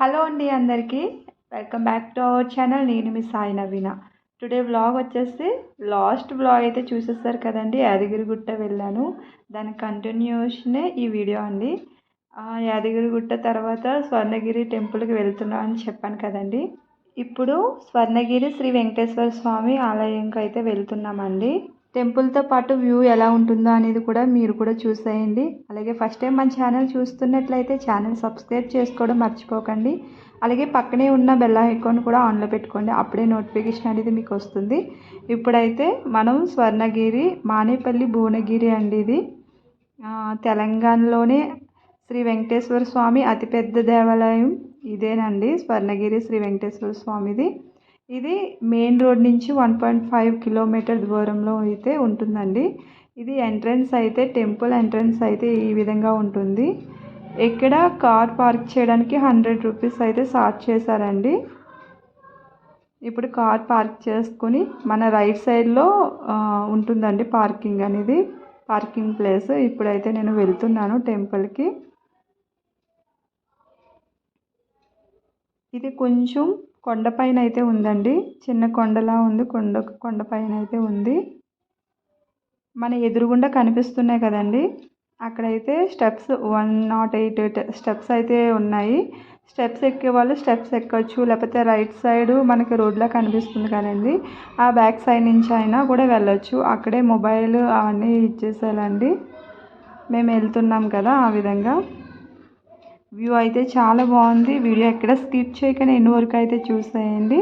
Hello అండి అందరికీ. Welcome back to our channel నేను మీ సాయి నవీన. టుడే వ్లాగ్ వచ్చేసి లాస్ట్ వ్లాగ్ అయితే చూసేస్తారు కదండి. యాదగిరిగుట్ట వెళ్ళాను. దాని కంటిన్యూషనే ఈ వీడియో అండి. యాదగిరిగుట్ట తర్వాత స్వర్ణగిరి టెంపుల్కి వెళ్తున్నామని చెప్పాను కదండి. ఇప్పుడు స్వర్ణగిరి శ్రీ వెంకటేశ్వర స్వామి ఆలయంకి అయితే వెళ్తున్నామండి. టెంపుల్తో పాటు వ్యూ ఎలా ఉంటుందో అనేది కూడా మీరు కూడా చూసేయండి. అలాగే ఫస్ట్ టైం మన ఛానల్ చూస్తున్నట్లయితే ఛానల్ సబ్స్క్రైబ్ చేసుకోవడం మర్చిపోకండి. అలాగే పక్కనే ఉన్న బెల్ ఐకాన్ కూడా ఆన్లో పెట్టుకోండి. అప్పుడే నోటిఫికేషన్ అనేది మీకు వస్తుంది. ఇప్పుడైతే మనం స్వర్ణగిరి మానేపల్లి భువనగిరి అండి ఇది. తెలంగాణలోనే శ్రీ వెంకటేశ్వర స్వామి అతిపెద్ద దేవాలయం. ఇదేనండి స్వర్ణగిరి శ్రీ వెంకటేశ్వర స్వామిది. ఇది మెయిన్ రోడ్ నుంచి వన్ పాయింట్ ఫైవ్ కిలోమీటర్ దూరంలో అయితే ఉంటుందండి. ఇది ఎంట్రన్స్ అయితే టెంపుల్ ఎంట్రన్స్ అయితే ఈ విధంగా ఉంటుంది. ఇక్కడ కార్ పార్క్ చేయడానికి హండ్రెడ్ రూపీస్ అయితే చార్జ్ చేశారండి. ఇప్పుడు కార్ పార్క్ చేసుకుని మన రైట్ సైడ్లో ఉంటుందండి పార్కింగ్ అనేది పార్కింగ్ ప్లేస్. ఇప్పుడైతే నేను వెళ్తున్నాను టెంపుల్కి ఇది కొంచెం కొండపైన అయితే ఉందండి. చిన్న కొండలా ఉంది. కొండ కొండపైన అయితే ఉంది. మన ఎదురుగుండా కనిపిస్తున్నాయి కదండి. అక్కడైతే steps one nought eight steps అయితే ఉన్నాయి. స్టెప్స్ ఎక్కే వాళ్ళు స్టెప్స్ ఎక్కవచ్చు లేకపోతే రైట్ సైడ్ మనకి రోడ్లా కనిపిస్తుంది కదండి. ఆ బ్యాక్ సైడ్ నుంచి అయినా కూడా వెళ్ళొచ్చు. అక్కడే మొబైల్ అవన్నీ ఇచ్చేసేయాలండి. మేము వెళ్తున్నాం కదా ఆ విధంగా. వ్యూ అయితే చాలా బాగుంది. వీడియో ఎక్కడ స్కిప్ చేయకుండా ఎన్ని వరకు అయితే చూసేయండి.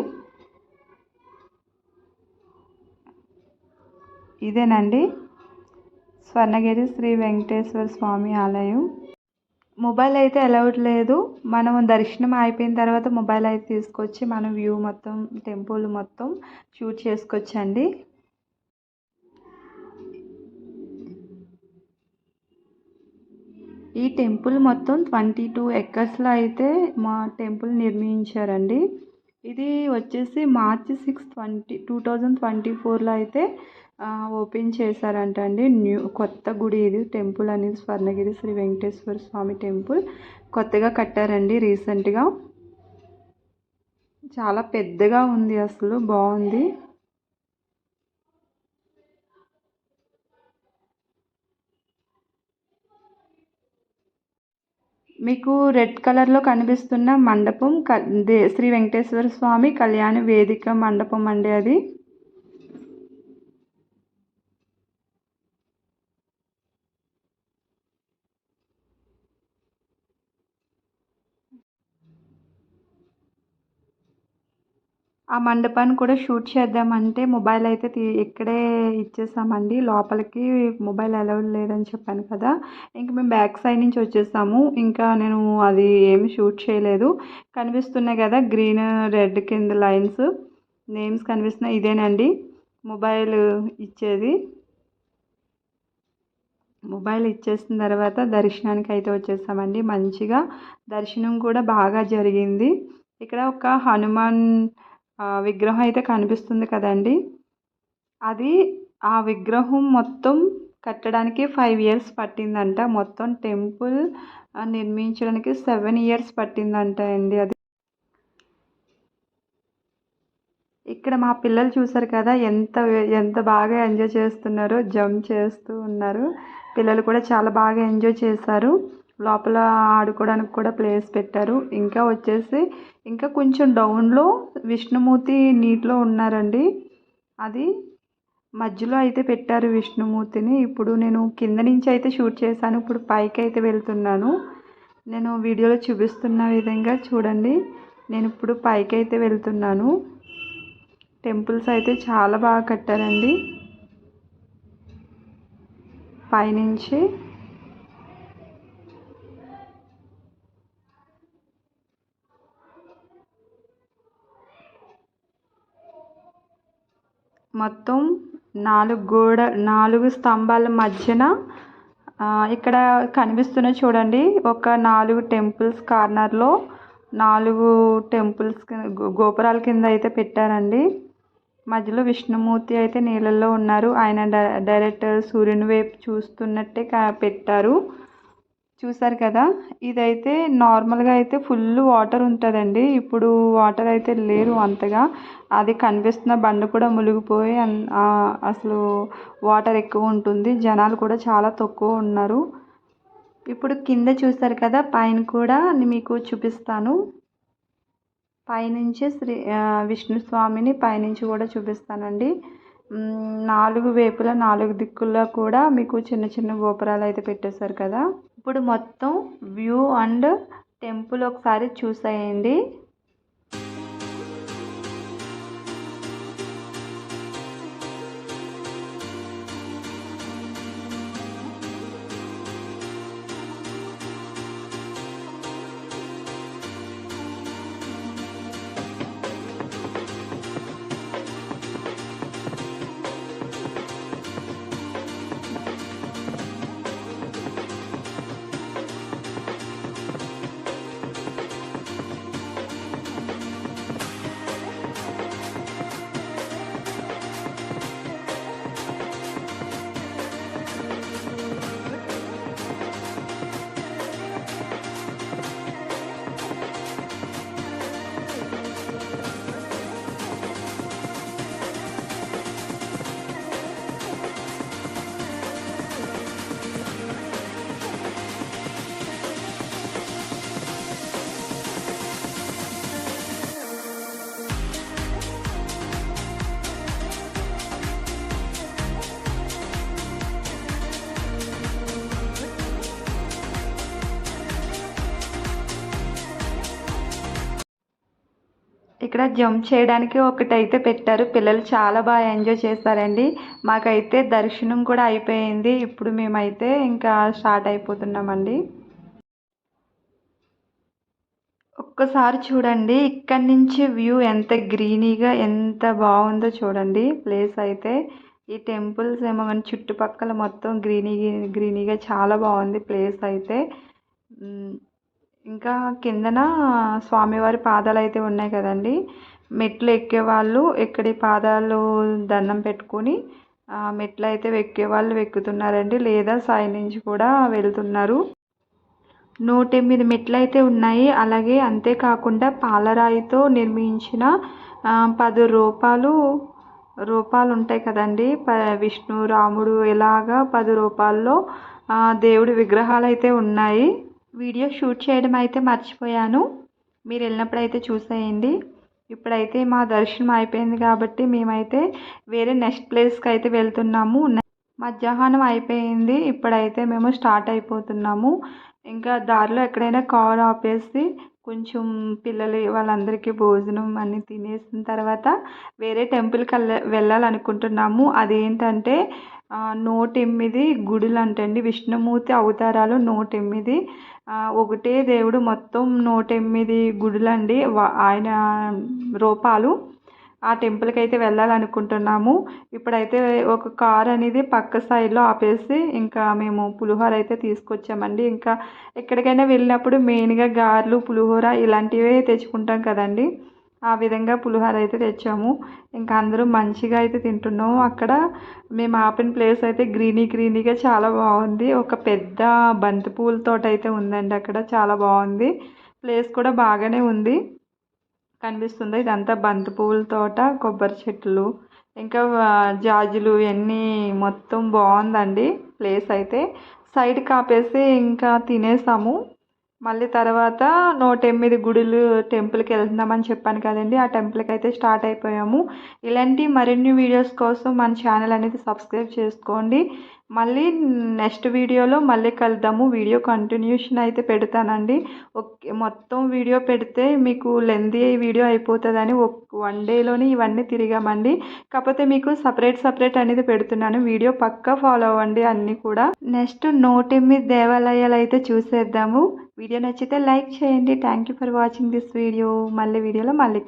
ఇదేనండి. స్వర్ణగిరి శ్రీ వెంకటేశ్వర స్వామి ఆలయం. మొబైల్ అయితే అలౌడ్ లేదు. మనం దర్శనం అయిపోయిన తర్వాత మొబైల్ అయితే తీసుకొచ్చి మనం వ్యూ మొత్తం టెంపుల్ మొత్తం షూట్ చేసుకోవచ్చండి ఈ టెంపుల్ మొత్తం ట్వంటీ టూ ఎకర్స్లో అయితే మా టెంపుల్ నిర్మించారండి. ఇది వచ్చేసి March six twenty two thousand twenty ఫోర్లో అయితే ఓపెన్ చేశారంట అండి న్యూ కొత్త గుడి ఇది. టెంపుల్ అనేది స్వర్ణగిరి శ్రీ వెంకటేశ్వర స్వామి టెంపుల్. కొత్తగా కట్టారండి రీసెంట్గా. చాలా పెద్దగా ఉంది అసలు. బాగుంది. మీకు రెడ్ కలర్లో కనిపిస్తున్న మండపం క దే శ్రీ వెంకటేశ్వర స్వామి కళ్యాణ వేదిక మండపం అండి అది. ఆ మండపాన్ని కూడా షూట్ చేద్దామంటే మొబైల్ అయితే తీ ఇక్కడే ఇచ్చేసామండి. లోపలికి మొబైల్ అలౌడ్ లేదని చెప్పాను కదా. ఇంక మేము బ్యాక్ సైడ్ నుంచి వచ్చేసాము. ఇంకా నేను అది ఏమి షూట్ చేయలేదు. కనిపిస్తున్నాయి కదా గ్రీన్ రెడ్ కింద లైన్స్. నేమ్స్ కనిపిస్తున్నాయి. ఇదేనండి. మొబైల్ ఇచ్చేది. మొబైల్ ఇచ్చేసిన తర్వాత దర్శనానికి అయితే వచ్చేసామండి మంచిగా. దర్శనం కూడా బాగా జరిగింది. ఇక్కడ ఒక హనుమాన్ విగ్రహం అయితే కనిపిస్తుంది కదండి. అది ఆ విగ్రహం మొత్తం కట్టడానికి ఫైవ్ ఇయర్స్ పట్టిందంట. మొత్తం టెంపుల్ నిర్మించడానికి సెవెన్ ఇయర్స్ పట్టిందంట అండి అది. ఇక్కడ మా పిల్లలు చూసారు కదా ఎంత ఎంత బాగా ఎంజాయ్ చేస్తున్నారో జంప్ చేస్తూ ఉన్నారు. పిల్లలు కూడా చాలా బాగా ఎంజాయ్ చేశారు. లోపల ఆడుకోవడానికి కూడా ప్లేస్ పెట్టారు. ఇంకా వచ్చేసి ఇంకా కొంచెం డౌన్లో విష్ణుమూర్తి నీటిలో ఉన్నారండి. అది మధ్యలో అయితే పెట్టారు విష్ణుమూర్తిని. ఇప్పుడు నేను కింద నుంచి అయితే షూట్ చేశాను. ఇప్పుడు పైకి అయితే వెళ్తున్నాను. నేను వీడియోలో చూపిస్తున్న విధంగా చూడండి. నేను ఇప్పుడు పైకి అయితే వెళ్తున్నాను. టెంపుల్స్ అయితే చాలా బాగా కట్టారండి. పైనుంచి మొత్తం నాలుగు గోడ నాలుగు స్తంభాల మధ్యన ఇక్కడ కనిపిస్తున్న చూడండి ఒక నాలుగు టెంపుల్స్ కార్నర్లో నాలుగు టెంపుల్స్ గో- గోపురాల కింద అయితే పెట్టారండి. మధ్యలో విష్ణుమూర్తి అయితే నీళ్ళల్లో ఉన్నారు. ఆయన డైరెక్ట్ సూర్యుని వైపు చూస్తున్నట్టే పెట్టారు. చూసారు కదా? ఇదైతే నార్మల్గా అయితే ఫుల్ వాటర్ ఉంటుందండి. ఇప్పుడు వాటర్ అయితే లేరు అంతగా. అది కనిపిస్తున్న బండ కూడా మునిగిపోయి అన్- అసలు వాటర్ ఎక్కువ ఉంటుంది. జనాలు కూడా చాలా తక్కువ ఉన్నారు. ఇప్పుడు కింద చూసారు కదా? పైన కూడా మీకు చూపిస్తాను. పైనుంచి శ్రీ విష్ణు స్వామిని పైనుంచి కూడా చూపిస్తానండి. నాలుగు వేపుల నాలుగు దిక్కుల్లో కూడా మీకు చిన్న చిన్న గోపురాలు అయితే పెట్టేశారు కదా? ఇప్పుడు మొత్తం వ్యూ అండ్ టెంపుల్ ఒకసారి చూసేయండి. ఇక్కడ జంప్ చేయడానికి ఒకటైతే పెట్టారు. పిల్లలు చాలా బాగా ఎంజాయ్ చేస్తారండి మాకైతే దర్శనం కూడా అయిపోయింది. ఇప్పుడు మేమైతే ఇంకా స్టార్ట్ అయిపోతున్నామండి. ఒక్కసారి చూడండి. ఇక్కడి నుంచి వ్యూ ఎంత గ్రీనీగా ఎంత బాగుందో చూడండి. ప్లేస్ అయితే ఈ టెంపుల్స్ ఏమో కానీ చుట్టుపక్కల మొత్తం గ్రీనీ గ్రీనీగా చాలా బాగుంది ప్లేస్ అయితే. ఇంకా కిందన స్వామివారి పాదాలు అయితే ఉన్నాయి కదండి. మెట్లు ఎక్కేవాళ్ళు ఎక్కడి పాదాలు దండం పెట్టుకొని మెట్లు అయితే ఎక్కేవాళ్ళు ఎక్కుతున్నారండి లేదా సాయి నుంచి కూడా వెళ్తున్నారు. నూట ఎనిమిది మెట్లు అయితే ఉన్నాయి. అలాగే అంతేకాకుండా పాలరాయితో నిర్మించిన పది రూపాలు రూపాలు ఉంటాయి కదండి. ప విష్ణు రాముడు ఇలాగా పది రూపాల్లో దేవుడి విగ్రహాలు అయితే ఉన్నాయి. వీడియో షూట్ చేయడం అయితే మర్చిపోయాను. మీరు వెళ్ళినప్పుడు అయితే చూసేయండి. ఇప్పుడైతే మా దర్శనం అయిపోయింది కాబట్టి మేమైతే వేరే నెక్స్ట్ ప్లేస్కి అయితే వెళ్తున్నాము. మధ్యాహ్నం అయిపోయింది. ఇప్పుడైతే మేము స్టార్ట్ అయిపోతున్నాము. ఇంకా దారిలో ఎక్కడైనా కార్ ఆపేసి కొంచెం పిల్లలు వాళ్ళందరికీ భోజనం అన్ని తినేసిన తర్వాత వేరే టెంపుల్కి వెళ్ళ వెళ్ళాలనుకుంటున్నాము. అదేంటంటే ఆ, నూట ఎనిమిది గుడులు అంటండి విష్ణుమూర్తి అవతారాలు నూట ఎనిమిది ఒకటే దేవుడు మొత్తం నూట ఎనిమిది గుడులండి. వా- ఆయన రూపాలు ఆ టెంపుల్కి అయితే వెళ్ళాలనుకుంటున్నాము. ఇప్పుడైతే ఒక కార్ అనేది పక్క సైడ్లో ఆపేసి ఇంకా మేము పులిహోర అయితే తీసుకొచ్చామండి. ఇంకా ఎక్కడికైనా వెళ్ళినప్పుడు మెయిన్గా గారెలు పులిహోర ఇలాంటివే తెచ్చుకుంటాం కదండి. ఆ విధంగా పులిహోర అయితే తెచ్చాము. ఇంకా అందరూ మంచిగా అయితే తింటున్నాము. అక్కడ మేము ఆపిన ప్లేస్ అయితే గ్రీనీ గ్రీనీగా చాలా బాగుంది. ఒక పెద్ద బంతిపూల తోట అయితే ఉందండి అక్కడ. చాలా బాగుంది. ప్లేస్ కూడా బాగానే ఉంది. కనిపిస్తుంది. ఇదంతా బంతి పువ్వుల తోట కొబ్బరి చెట్లు ఇంకా జాజులు ఇవన్నీ మొత్తం బాగుందండి. ప్లేస్ అయితే సైడ్కి ఆపేసి ఇంకా తినేసాము. మళ్ళీ తర్వాత నూట ఎనిమిది గుడులు టెంపుల్కి వెళ్తున్నామని చెప్పాను కదండి. ఆ టెంపుల్కి అయితే స్టార్ట్ అయిపోయాము. ఇలాంటి మరిన్ని వీడియోస్ కోసం మన ఛానల్ అనేది సబ్స్క్రైబ్ చేసుకోండి. మళ్ళీ నెక్స్ట్ వీడియోలో మళ్ళీ కలుద్దాము. వీడియో కంటిన్యూషన్ అయితే పెడతానండి. ఓకే మొత్తం వీడియో పెడితే మీకు లెందీ వీడియో అయిపోతుందని ఒక వన్ డేలోనే ఇవన్నీ తిరిగామండి. కాకపోతే మీకు సపరేట్ సపరేట్ అనేది పెడుతున్నాను. వీడియో పక్కా ఫాలో అవ్వండి అన్నీ కూడా. నెక్స్ట్ నూట ఎనిమిది దేవాలయాలు అయితే చూసేద్దాము. వీడియో నచ్చితే లైక్ చేయండి. Thank you for watching this video మళ్ళీ వీడియోలో మళ్ళీ